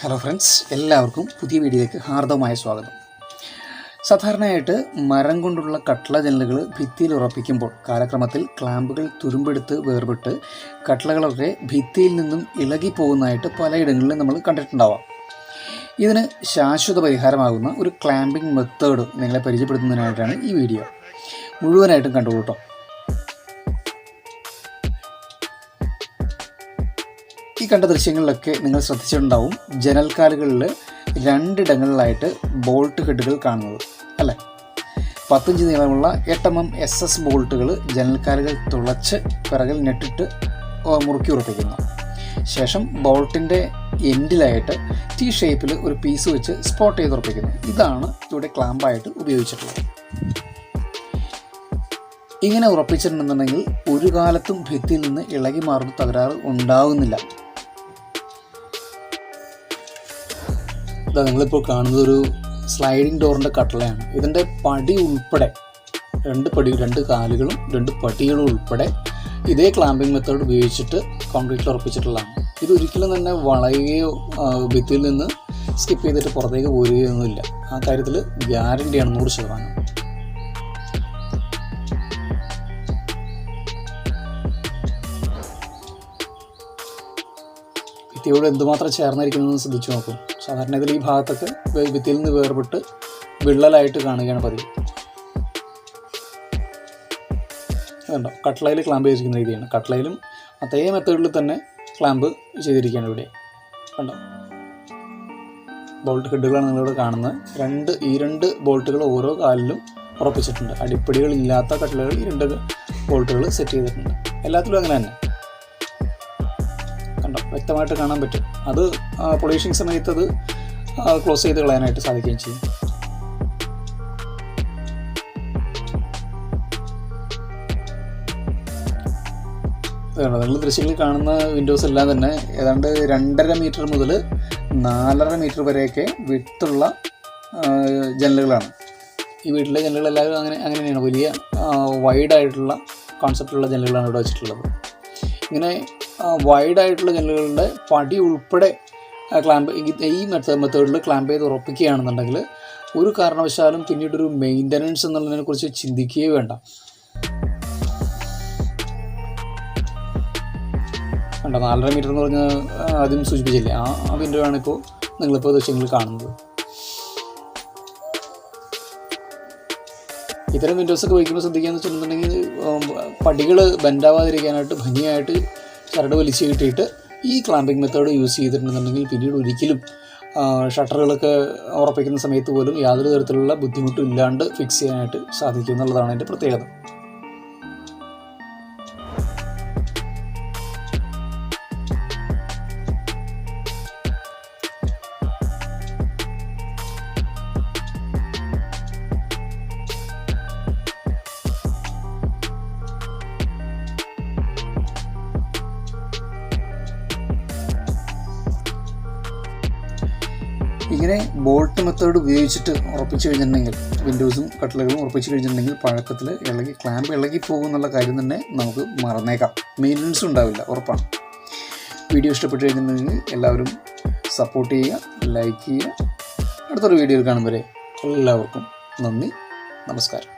Hello friends എല്ലാവർക്കും പുതിയ വീഡിയോയിലേക്ക് ഹാർദവമായ സ്വാഗതം. സാധാരണയായിട്ട് മരം കൊണ്ടുള്ള കട്ട്ള ജനലുകൾ ഭിത്തിയിൽ ഉറപ്പിക്കുമ്പോൾ കാലക്രമത്തിൽ ക്ലാമ്പുകൾ തുരുമ്പെടുത്ത് വേർപെട്ട് കട്ട്ളകളൊക്കെ ഭിത്തിയിൽ നിന്നും ഇളകി പോകുന്നതായിട്ട് പലയിടങ്ങളിലും നമ്മൾ കണ്ടിട്ടുണ്ടാവാം. ഇതിന് ശാശ്വത പരിഹാരമാകുന്ന ഒരു ക്ലാമ്പിംഗ് മെത്തേഡ് നിങ്ങളെ പരിചയപ്പെടുത്തുന്നതിനായിട്ടാണ് ഈ വീഡിയോ. മുഴുവനായിട്ടും കണ്ടോളൂ കണ്ട ദൃശ്യങ്ങളിലൊക്കെ നിങ്ങൾ ശ്രദ്ധിച്ചിട്ടുണ്ടാവും ജനൽക്കാലുകളിൽ രണ്ടിടങ്ങളിലായിട്ട് ബോൾട്ട് ഹെഡുകൾ കാണുന്നത് അല്ലേ? പത്തഞ്ച് നീളമുള്ള എട്ട് എം എം എസ് എസ് ബോൾട്ടുകൾ ജനൽക്കാലുകൾ തുളച്ച് പിറകിൽ നെട്ടിട്ട് മുറുക്കി ഉറപ്പിക്കുന്നു. ശേഷം ബോൾട്ടിന്റെ എൻഡിലായിട്ട് ടി ഷേപ്പിൽ ഒരു പീസ് വെച്ച് സ്പോട്ട് ചെയ്ത് ഉറപ്പിക്കുന്നു. ഇതാണ് ഇവിടെ ക്ലാമ്പായിട്ട് ഉപയോഗിച്ചിട്ടുള്ളത്. ഇങ്ങനെ ഉറപ്പിച്ചിട്ടുണ്ടെന്നുണ്ടെങ്കിൽ ഒരു കാലത്തും ഭിത്തിയിൽ നിന്ന് ഇളകി മാറുന്ന തകരാറ് ഉണ്ടാകുന്നില്ല ഇതാ നിങ്ങളിപ്പോൾ കാണുന്നത് ഒരു സ്ലൈഡിംഗ് ഡോറിന്റെ കട്ടളയാണ്. ഇതിന്റെ പടി ഉൾപ്പെടെ രണ്ട് പടി രണ്ട് കാലുകളും രണ്ട് പടികളും ഉൾപ്പെടെ ഇതേ ക്ലാമ്പിംഗ് മെത്തേഡ് ഉപയോഗിച്ചിട്ട് കോൺക്രീറ്റിൽ ഉറപ്പിച്ചിട്ടുള്ളതാണ്. ഇത് ഒരിക്കലും തന്നെ വളയുകയോ ഭിത്തിയിൽ നിന്ന് സ്കിപ്പ് ചെയ്തിട്ട് പുറത്തേക്ക് പോരുകയോ ഒന്നുമില്ല ആ കാര്യത്തിൽ ഗ്യാരണ്ടിയാണ് നൂറ് ശതമാനം. ഭിത്തിയോട് എന്തുമാത്രം ചേർന്നിരിക്കുന്നതെന്ന് ശ്രദ്ധിച്ചു നോക്കും. സാധാരണ ഇതിൽ ഈ ഭാഗത്തൊക്കെ വെ- ഭിത്തിയിൽ നിന്ന് വേർപെട്ട് വിള്ളലായിട്ട് കാണുകയാണ് പതിവ്. അതുണ്ടോ കട്ട്ലയിൽ ക്ലാമ്പ് ചെയ്തിരിക്കുന്ന രീതിയാണ്. കട്ട്ലയിലും അതേ മെത്തേഡിൽ തന്നെ ക്ലാമ്പ് ചെയ്തിരിക്കുകയാണ് ഇവിടെ. കണ്ടോ? ബോൾട്ട് ഹെഡുകളാണ് നിങ്ങളിവിടെ കാണുന്നത്. രണ്ട് ഈ രണ്ട് ബോൾട്ടുകൾ ഓരോ കാലിലും ഉറപ്പിച്ചിട്ടുണ്ട്. അടിപ്പടികളില്ലാത്ത കട്ട്ലകൾ ഈ രണ്ട് ബോൾട്ടുകൾ സെറ്റ് ചെയ്തിട്ടുണ്ട്. എല്ലാത്തിലും അങ്ങനെ തന്നെ. വ്യക്തമായിട്ട് കാണാൻ പറ്റും. അത് പൊളീഷിങ് സമയത്ത് അത് ക്ലോസ് ചെയ്ത് കളയാനായിട്ട് സാധിക്കുകയും ചെയ്യും. നിങ്ങൾ ദൃശ്യങ്ങളിൽ കാണുന്ന വിൻഡോസ് എല്ലാം തന്നെ ഏതാണ്ട് രണ്ടര മീറ്റർ മുതൽ നാലര മീറ്റർ വരെയൊക്കെ വിട്ടുള്ള ജനലുകളാണ്. ഈ വീട്ടിലെ ജനലുകളെല്ലാവരും അങ്ങനെ അങ്ങനെ തന്നെയാണ്. വലിയ വൈഡായിട്ടുള്ള കോൺസെപ്റ്റുള്ള ജനലുകളാണ് ഇവിടെ വെച്ചിട്ടുള്ളത്. ഇങ്ങനെ വൈഡ് ആയിട്ടുള്ള ജനലുകളുടെ പടി ഉൾപ്പെടെ ക്ലാമ്പ് ഈ മെത്തേഡ് മെത്തേഡിൽ ക്ലാമ്പ് ചെയ്ത് ഉറപ്പിക്കുകയാണെന്നുണ്ടെങ്കിൽ ഒരു കാരണവശാലും പിന്നീടൊരു മെയിന്റനൻസ് എന്നുള്ളതിനെ കുറിച്ച് ചിന്തിക്കുകയേ വേണ്ട. വേണ്ട നാലര മീറ്റർ എന്ന് പറഞ്ഞ് ആദ്യം സൂചിപ്പിച്ചില്ലേ? ആ വിൻഡോ ഇപ്പോൾ നിങ്ങളിപ്പോൾ ദൃശ്യങ്ങളിൽ കാണുന്നത്. ഇത്തരം വിൻഡോസ് ഒക്കെ വയ്ക്കുമ്പോൾ ശ്രദ്ധിക്കാന്ന് വെച്ചിട്ടുണ്ടെങ്കിൽ പടികൾ ബെൻഡാവാതിരിക്കാനായിട്ട് ഭംഗിയായിട്ട് ചരട് വലിച്ചു കിട്ടിയിട്ട് ഈ ക്ലാമ്പിംഗ് മെത്തേഡ് യൂസ് ചെയ്തിട്ടുണ്ടെന്നുണ്ടെങ്കിൽ പിന്നീട് ഒരിക്കലും ഷട്ടറുകളൊക്കെ ഉറപ്പിക്കുന്ന സമയത്ത് പോലും യാതൊരു തരത്തിലുള്ള ബുദ്ധിമുട്ടും ഇല്ലാണ്ട് ഫിക്സ് ചെയ്യാനായിട്ട് സാധിക്കും എന്നുള്ളതാണ് എന്റെ പ്രത്യേകത. ഇങ്ങനെ ബോൾട്ട് മെത്തേഡ് ഉപയോഗിച്ചിട്ട് ഉറപ്പിച്ച് കഴിഞ്ഞിട്ടുണ്ടെങ്കിൽ വിൻഡോസും കട്ടിലുകളും ഉറപ്പിച്ച് കഴിഞ്ഞിട്ടുണ്ടെങ്കിൽ പഴക്കത്തിൽ ഇളകി ക്ലാമ്പ് ഇളകി പോകും എന്നുള്ള കാര്യം തന്നെ നമുക്ക് മറന്നേക്കാം. മെയിന്റനൻസ് ഉണ്ടാവില്ല ഉറപ്പാണ്. വീഡിയോ ഇഷ്ടപ്പെട്ട് കഴിഞ്ഞിട്ടുണ്ടെങ്കിൽ എല്ലാവരും സപ്പോർട്ട് ചെയ്യുക ലൈക്ക് ചെയ്യുക. അടുത്തൊരു വീഡിയോയിൽ കാണും വരെ എല്ലാവർക്കും നന്ദി നമസ്കാരം.